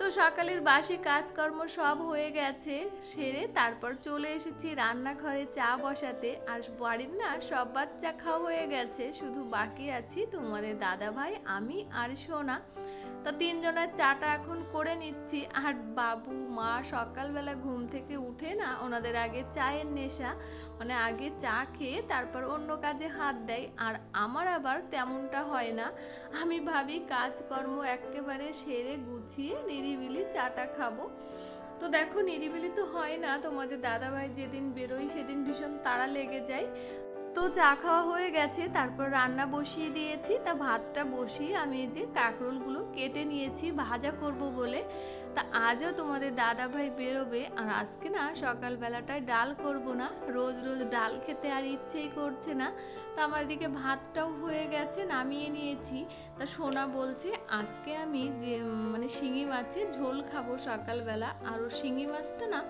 তো সকালের বাসি কাজকর্ম সব হয়ে গেছে, সেরে তারপর চলে এসেছি রান্নাঘরে চা বসাতে। আর বাড়ির না সব বাচ্চা খাওয়া হয়ে গেছে, শুধু বাকি আছি তোমাদের দাদা ভাই আমি আর সোনা। তো তিনজনের চাটা এখন করে নিচ্ছি। আর বাবু, মা সকালবেলা ঘুম থেকে উঠে না ওনাদের আগে চায়ের নেশা মানে আগে চা খেয়ে তারপর অন্য কাজে হাত দেয়। আর আমার আবার তেমনটা হয় না। আমি ভাবি কাজকর্ম একেবারে সেরে গুছিয়ে নিরিবিলি চাটা খাব। তো দেখো নিরিবিলি তো হয় না। তোমাদের দাদাভাই যেদিন বেরোই সেদিন ভীষণ তাড়া লেগে যায়। তো চা খাওয়া হয়ে গেছে, তারপর রান্না বসিয়ে দিয়েছি। তা ভাতটা বসিয়ে আমি যে কাঁকরোলগুলো কেটে নিয়েছি, ভাজা করব বলে। তা আজও তোমাদের দাদা ভাই বেরোবে আর আজকে না সকালবেলাটায় ডাল করব না। রোজ রোজ ডাল খেতে আর ইচ্ছেই করছে না। তা আমার দিকে ভাতটাও হয়ে গেছে, নামিয়ে নিয়েছি। তা সোনা বলছে, আজকে আমি যে মানে শিঙি মাছের ঝোল খাব সকালবেলা। আর ও শিঙি মাছটা না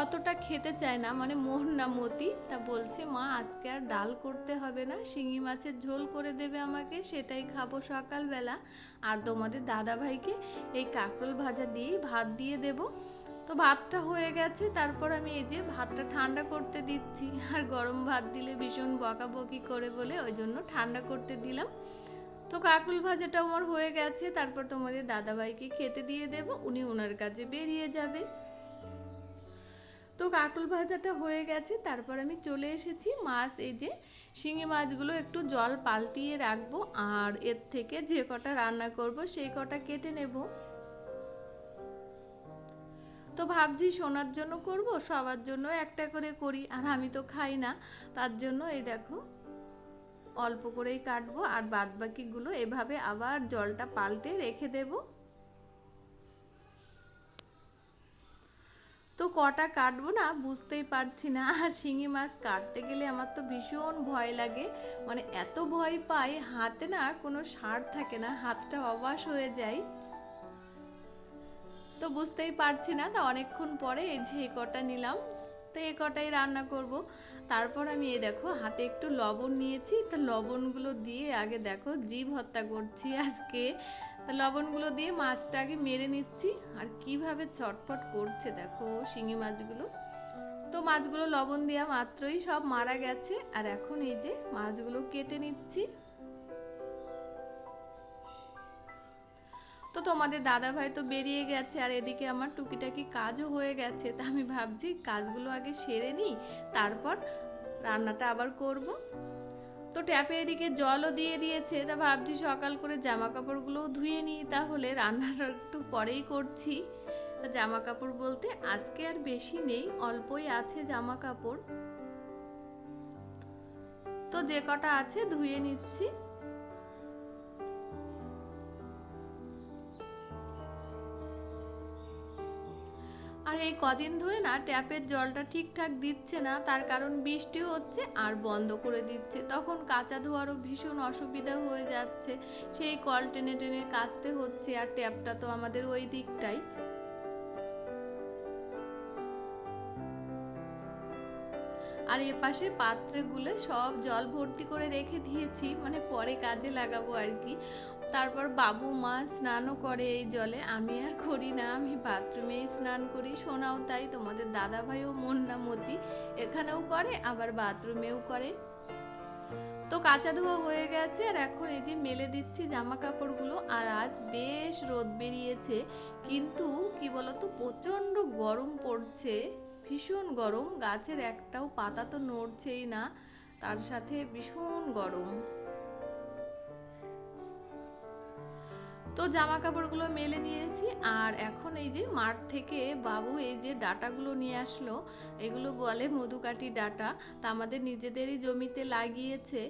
অতটা খেতে চায় না মানে মোহন না মতি। তা বলছে, মা, আজকে আর ডাল করতে হবে না। শিঙি মাছের ঝোল করে দেবে আমাকে, সেটাই খাব সকালবেলা। আর তোমাদের দাদা ভাইকে এই কাঁকরোল ভাজা দিয়েই ভাত দিয়ে দেবো। তো ভাতটা হয়ে গেছে, তারপর আমি এই যে ভাতটা ঠান্ডা করতে দিচ্ছি। আর গরম ভাত দিলে ভীষণ বকাবকি করে বলে, ওই জন্য ঠান্ডা করতে দিলাম। তো কাকুল ভাজাটা আমার হয়ে গেছে, তারপর তোমাদের দাদাভাইকে খেতে দিয়ে দেব, উনি ওনার কাছে বেরিয়ে যাবে। তো কাকুল ভাজাটা হয়ে গেছে, তারপর আমি চলে এসেছি। মাছ, এই যে শিঙি মাছগুলো একটু জল পাল্টিয়ে রাখব, আর এর থেকে যে কটা রান্না করব, সেই কটা কেটে নেব। তো ভাবছি সোনার জন্য করব, সবার জন্য একটা করে করি, আর আমি তো খাই না। তার জন্য এই দেখো, অল্প করেই কাটবো, আর বাদ বাকিগুলো এভাবে আবার জলটা পাল্টে রেখে দেব। তো কটা কাটবো না বুঝতেই পারছি না, আর শিঙি মাছ কাটতে গেলে আমার তো ভীষণ ভয় লাগে। মানে এত ভয় পাই, হাতে না কোনো সার থাকে না, হাতটা অবাস হয়ে যায়। তো বুঝতেই পারছি না, তা অনেকক্ষণ পরে এই যে কটা নিলাম। তো এ কটাই রান্না করব। তারপর আমি এই দেখো, হাতে একটু লবণ নিয়েছি, তা লবণগুলো দিয়ে আগে দেখো জীব হত্যা করছি আজকে। তা লবণগুলো দিয়ে মাছটা আগে মেরে নিচ্ছি, আর কীভাবে ছটফট করছে দেখো শিঙি মাছগুলো। তো মাছগুলো লবণ দেওয়া মাত্রই সব মারা গেছে, আর এখন এই যে মাছগুলো কেটে নিচ্ছি। তো তোমাদের দাদা ভাই তো বেরিয়ে গেছে আর এদিকে আমার টুকিটাকি কাজও হয়ে গেছে। তা আমি ভাবছি কাজগুলো আগে সেরে নিই, তারপর রান্নাটা আবার করব। তো ট্যাপে এদিকে জলও দিয়ে দিয়েছে, তা ভাবছি সকাল করে জামা কাপড়গুলোও ধুয়ে নিই, তাহলে রান্নাটা একটু পরেই করছি। তা জামা কাপড় বলতে আজকে আর বেশি নেই, অল্পই আছে জামা কাপড় তো যে কটা আছে ধুয়ে নিচ্ছি। আর এই কদিন ধরে না ট্যাপের জলটা ঠিকঠাক দিচ্ছে না, তার কারণ বৃষ্টি হচ্ছে আর বন্ধ করে দিচ্ছে। তখন কাঁচা ধোয়ারও ভীষণ অসুবিধা হয়ে যাচ্ছে। সেই কল টেনে টেনে কাচতে হচ্ছে আর ট্যাপটা তো আমাদের ওই দিকটাই। আর এ পাশে পাত্রে গুলে সব জল ভর্তি করে রেখে দিয়েছি মানে পরে কাজে লাগাবো আর কি। তারপর বাবু মা স্নানও করে এই জলে। আমি আর করি না, আমি বাথরুমেই স্নান করি। শোনাও তাই, তোমাদের দাদা ভাইও মন না মতি। এখানেও করে, আবার বাথরুমেও করে। তো কাঁচা ধোয়া হয়ে গেছে, আর এখন এই যে মেলে দিচ্ছি জামা কাপড়গুলো আর আজ বেশ রোদ বেরিয়েছে। কিন্তু কি বলতো, প্রচণ্ড গরম পড়ছে, ভীষণ গরম। গাছের একটাও পাতা তো নড়ছেই না, তার সাথে ভীষণ গরম। তো জামা কাপড়গুলো মেলে নিয়েছি আর এখন এই যে মাঠ থেকে বাবু এই যে ডাটাগুলো নিয়ে আসলো, এগুলো বলে মধুকাঠি ডাটা। তা আমাদের নিজেদেরই জমিতে লাগিয়েছে।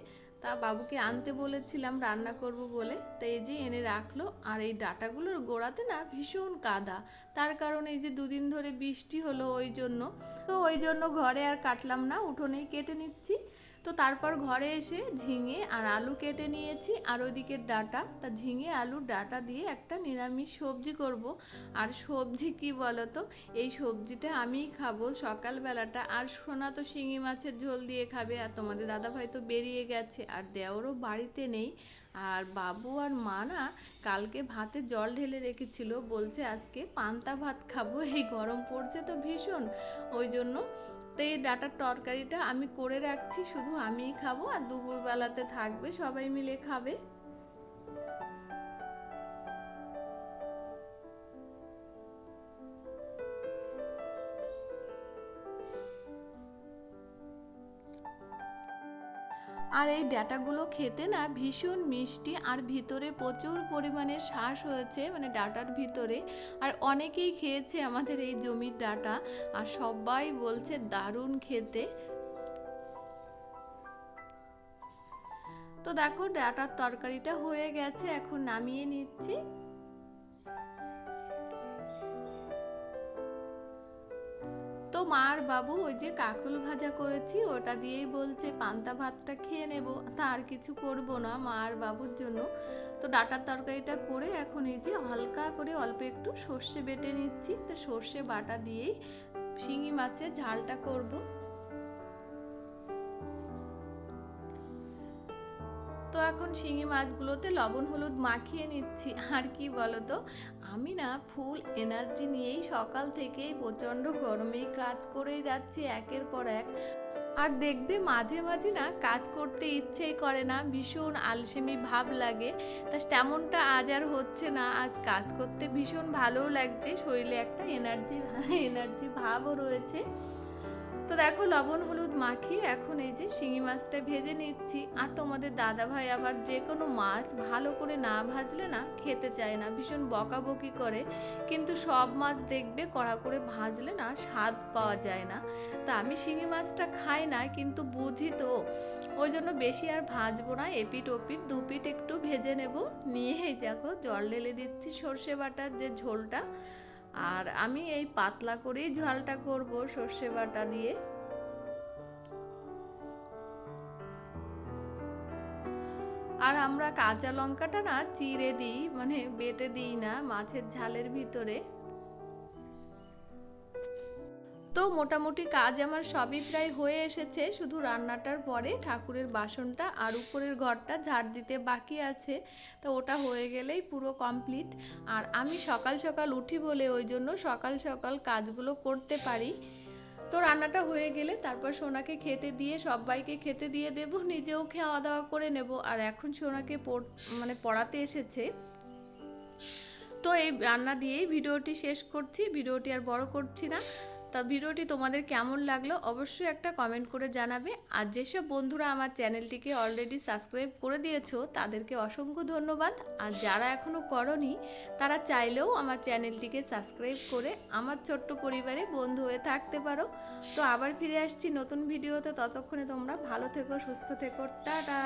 তা বাবুকে আনতে বলেছিলাম রান্না করব বলে। তো এই যে এনে রাখল আর এই ডাটাগুলোর গোড়াতে না ভীষণ কাদা। তার কারণে এই যে দুদিন ধরে বৃষ্টি হলো ওই জন্য। তো ওই জন্য ঘরে আর কাটলাম না, উঠোনেই কেটে নিচ্ছি। তো তারপর ঘরে এসে ঝিঙে আর আলু কেটে নিয়েছি। আর ওইদিকে ডাটা, তা ঝিঙে আলু ডাটা দিয়ে একটা নিরামিষ সবজি করব। আর সবজি কি বলো তো এই সবজিটা আমিই খাব সকালবেলাটা। আর সোনা তো শিঙি মাছের ঝোল দিয়ে খাবে। আর তোমাদের দাদাভাই তো বেরিয়ে গেছে। আর দেওরও বাড়িতে নেই। আর বাবু আর মা না কালকে ভাতে জল ঢেলে রেখেছিল। বলছে, আজকে পান্তা ভাত খাব, এই গরম পড়ছে তো ভীষণ। ওই জন্য তো এই ডাটার তরকারিটা আমি করে রাখছি, শুধু আমিই খাব আর দুপুরবেলাতে থাকবে, সবাই মিলে খাবে। আর এই ডাটাগুলো খেতে না ভীষণ মিষ্টি আর ভিতরে প্রচুর পরিমাণে শ্বাস হয়েছে মানে ডাটার ভিতরে। আর অনেকেই খেয়েছে আমাদের এই জমির ডাটা আর সবাই বলছে দারুণ খেতে। তো দেখো, ডাটার তরকারিটা হয়ে গেছে, এখন নামিয়ে নিচ্ছি। তো মা আর বাবু, ওই যে কাকরুল ভাজা করেছি, ওটা দিয়েই বলছে পান্তা ভাতটা খেয়ে নেব। তা আর কিছু করব না মার বাবুর জন্য। তো ডাটার তরকারিটা করে এখন এই যে হালকা করে অল্প একটু সর্ষে বেটে নিচ্ছি। তো সর্ষে বাটা দিয়েই শিঙি মাছের ঝালটা করব। তো এখন শিঙি মাছগুলোতে লবণ, হলুদ মাখিয়ে নিচ্ছি। আর কি বলতো? আমি না ফুল এনার্জি নিয়েই সকাল থেকেই প্রচণ্ড গরমে কাজ করেই যাচ্ছি একের পর এক। আর দেখবে মাঝে মাঝে না কাজ করতে ইচ্ছেই করে না, ভীষণ আলসেমি ভাব লাগে। তা তেমনটা আজ আর হচ্ছে না, আজ কাজ করতে ভীষণ ভালোও লাগছে, শরীরে একটা এনার্জি এনার্জি ভাবও রয়েছে। তো দেখো লবণ, হলুদ মাখিয়ে এখন এই যে শিঙি মাছটা ভেজে নিচ্ছি। আর তোমাদের দাদা ভাই আবার যে কোনো মাছ ভালো করে না ভাজলে না খেতে চায় না, ভীষণ বকাবকি করে। কিন্তু সব মাছ দেখবে কড়া করে ভাজলে না স্বাদ পাওয়া যায় না। তা আমি শিঙি মাছটা খাই না, কিন্তু বুঝি তো। ওই জন্য বেশি আর ভাজবো না এপিট ওপিট দুপিট একটু ভেজে নেব। নিয়ে দেখো জল ঢেলে দিচ্ছি সর্ষে বাটার যে ঝোলটা। আর আমি এই পাতলা করেই ঝালটা করব সর্ষে বাটা দিয়ে। আর আমরা কাঁচা লঙ্কাটা না চিড়ে দিই মানে বেটে দিই না মাছের ঝালের ভিতরে। তো মোটামুটি কাজ আমার সবই প্রায় হয়ে এসেছে, শুধু রান্নাটার পরে ঠাকুরের বাসনটা আর উপরের ঘরটা ঝাড় দিতে বাকি আছে, তো ওটা হয়ে গেলেই পুরো কমপ্লিট। আর আমি সকাল সকাল উঠি বলে ওই জন্য সকাল সকাল কাজগুলো করতে পারি। তো রান্নাটা হয়ে গেলে তারপর সোনাকে খেতে দিয়ে, সবাইকে খেতে দিয়ে দেব, নিজেও খাওয়া দাওয়া করে নেব। আর এখন সোনাকে মানে পড়াতে এসেছে। তো এই রান্না দিয়েই ভিডিওটি শেষ করছি, ভিডিওটি আর বড় করছি না। তা ভিডিওটি তোমাদের কেমন লাগল অবশ্যই একটা কমেন্ট করে জানাবে। আর যেসব বন্ধুরা আমার চ্যানেলটিকে অলরেডি সাবস্ক্রাইব করে দিয়েছ, তাদেরকে অসংখ্য ধন্যবাদ। আর যারা এখনও করনি, তারা চাইলেও আমার চ্যানেলটিকে সাবস্ক্রাইব করে আমার ছোট্ট পরিবারে বন্ধু হয়ে থাকতে পারো। তো আবার ফিরে আসছি নতুন ভিডিওতে, ততক্ষণে তোমরা ভালো থেকো, সুস্থ থেকো, টাটা!